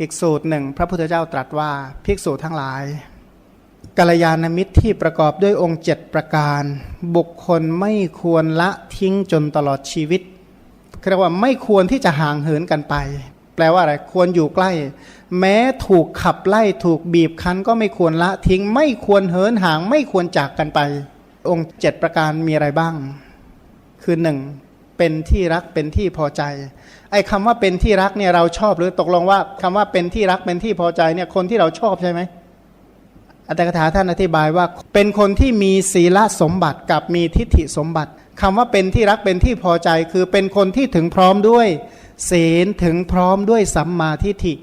อีกสูตรหนึ่ง พระพุทธเจ้าตรัสว่าภิกษุทั้งหลายกัลยาณมิตรที่ประกอบด้วยองค์เจ็ดประการ บุคคลไม่ควรละทิ้งจนตลอดชีวิตเรียกว่าไม่ควรที่จะห่างเหินกันไป แปลว่าอะไรควรอยู่ใกล้ แม้ถูกขับไล่ถูกบีบคั้นก็ไม่ควรละทิ้ง ไม่ควรเหินห่าง ไม่ควรจากกันไป องค์เจ็ดประการมีอะไรบ้าง คือหนึ่ง เป็นที่รักเป็นที่พอใจ ไอ้คำว่าเป็นที่รักเนี่ยเราชอบหรือตกลงว่าคำว่าเป็นที่รักเป็นที่พอใจเนี่ยคนที่เราชอบใช่ไหมอัตถกถาท่านอธิบายว่า เป็นคนที่มีศีลสมบัติกับมีทิฏฐิสมบัติคำว่าเป็นที่รักเป็นที่พอใจ คือเป็นคนที่ถึงพร้อมด้วย ศีลถึงพร้อมด้วยสัมมาทิฏฐิ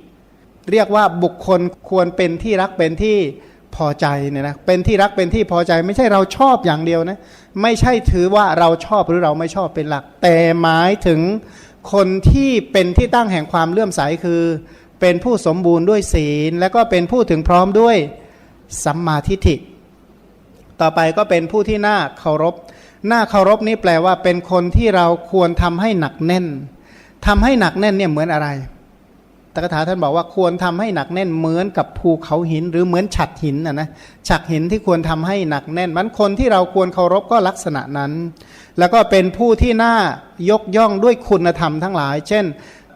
เรียกว่าบุคคลควรเป็นที่รักเป็นที่ พอใจเนี่ยนะเป็นที่รักเป็นที่พอใจไม่ใช่เราชอบอย่างเดียวนะไม่ใช่ถือว่าเราชอบหรือเราไม่ชอบเป็นหลัก แต่หมายถึงคนที่เป็นที่ตั้งแห่งความเลื่อมใสคือ เป็นผู้สมบูรณ์ด้วยศีล และก็เป็นผู้ถึงพร้อมด้วยสัมมาทิฏฐิต่อไปก็เป็นผู้ที่น่าเคารพน่าเคารพนี้แปลว่าเป็นคนที่เราควรทำให้หนักแน่นทำให้หนักแน่นเนี่ยเหมือนอะไร ตถาท่านบอกว่าควรทำให้หนักแน่นเหมือนกับภูเขาหิน หรือเหมือนฉัดหินนะนะฉัดหินที่ควรทำให้หนักแน่นมันคนที่เราควรเคารพก็ลักษณะนั้น แล้วก็เป็นผู้ที่น่ายกย่องด้วยคุณธรรมทั้งหลาย เช่น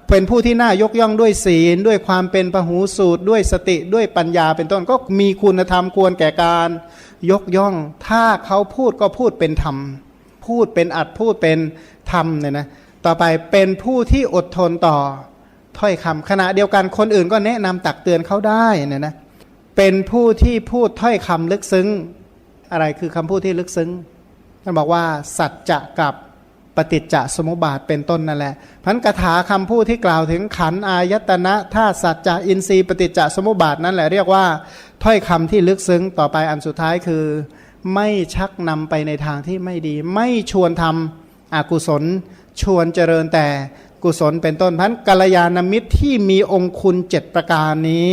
เป็นผู้ที่น่ายกย่องด้วยศีล ด้วยความเป็นปหูสูตร ด้วยสติด้วยปัญญาเป็นต้นก็มีคุณธรรมควรแก่การ ยกย่อง ถ้าเขาพูดก็พูดเป็นธรรม พูดเป็นอัดพูดเป็นธรรมเนี่ยนะต่อไปเป็นผู้ที่อดทนต่อ ถ้อยคำขณะเดียวกันคนอื่นก็แนะนำตักเตือนเขาได้เนี่ยนะเป็นผู้ที่พูดถ้อยคำลึกซึ้ง อะไรคือคำพูดที่ลึกซึ้งท่านบอกว่า สัจจะกับปฏิจจสมุปบาทเป็นต้นนั่นแหละพันกถาคำพูดที่กล่าวถึงขันอายตนะท่าสัจจะอินทรีย์ปฏิจจสมุปบาทนั่นแหละเรียกว่าถ้อยคำที่ลึกซึ้งต่อไปอันสุดท้ายคือ ไม่ชักนำไปในทางที่ไม่ดี ไม่ชวนทำอกุศล ชวนเจริญแต่ กุศลเป็นต้นพันกัลยาณมิตรที่มีองคุณเจ็ดประการนี้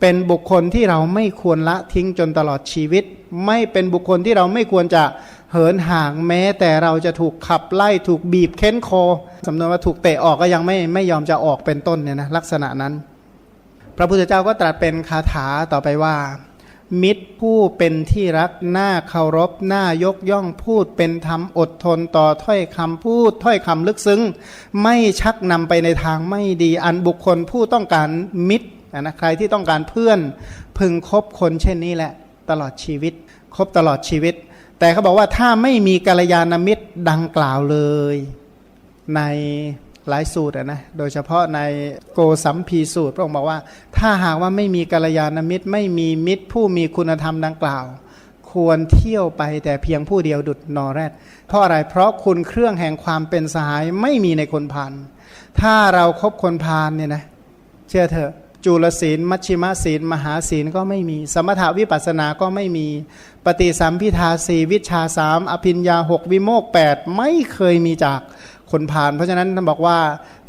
เป็นบุคคลที่เราไม่ควรละทิ้งจนตลอดชีวิต ไม่เป็นบุคคลที่เราไม่ควรจะเหินห่างแม้ แต่เราจะถูกขับไล่ถูกบีบเค้นคอสำนวนว่าถูกเตะออกก็ยังไม่ไม่ยอมจะออกเป็นต้นเนี่ยนะลักษณะนั้น พระพุทธเจ้าก็ตรัสเป็นคาถาต่อไปว่า มิตรผู้เป็นที่รักหน้าเคารพหน้ายกย่องพูดเป็นธรรมอดทนต่อถ้อยคำพูดถ้อยคำลึกซึ้ง ไม่ชักนำไปในทางไม่ดีอันบุคคลผู้ต้องการมิตรนะใครที่ต้องการเพื่อน พึงคบคนเช่นนี้แหละ ตลอดชีวิต คบตลอดชีวิต แต่เขาบอกว่าถ้าไม่มีกัลยาณมิตรดังกล่าวเลย ใน หลายสูตรนะโดยเฉพาะในโกสัมพีสูตรพระองค์บอกว่า ถ้าหากว่าไม่มีกัลยาณมิตร ไม่มีมิตร ผู้มีคุณธรรมดังกล่าว ควรเที่ยวไปแต่เพียงผู้เดียวดุดนอแรดเพราะอะไรเพราะคุณเครื่องแห่งความเป็นสหายไม่มีในคนพานถ้าเราครบคนพานเนี่ยนะเชื่อเถอะจุลศีล มัชชิมศีล มหาศีลก็ไม่มี สมถาวิปัสสนาก็ไม่มี ปฏิสัมพิทาสีวิชาสามอภิญญาหกวิโมกแปดไม่เคยมีจาก คนผ่าน เพราะฉะนั้นท่านบอกว่า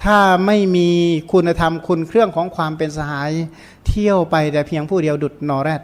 ถ้าไม่มีคุณธรรมคุณเครื่องของความเป็นสหาย เที่ยวไปแต่เพียงผู้เดียวดุดนอแรด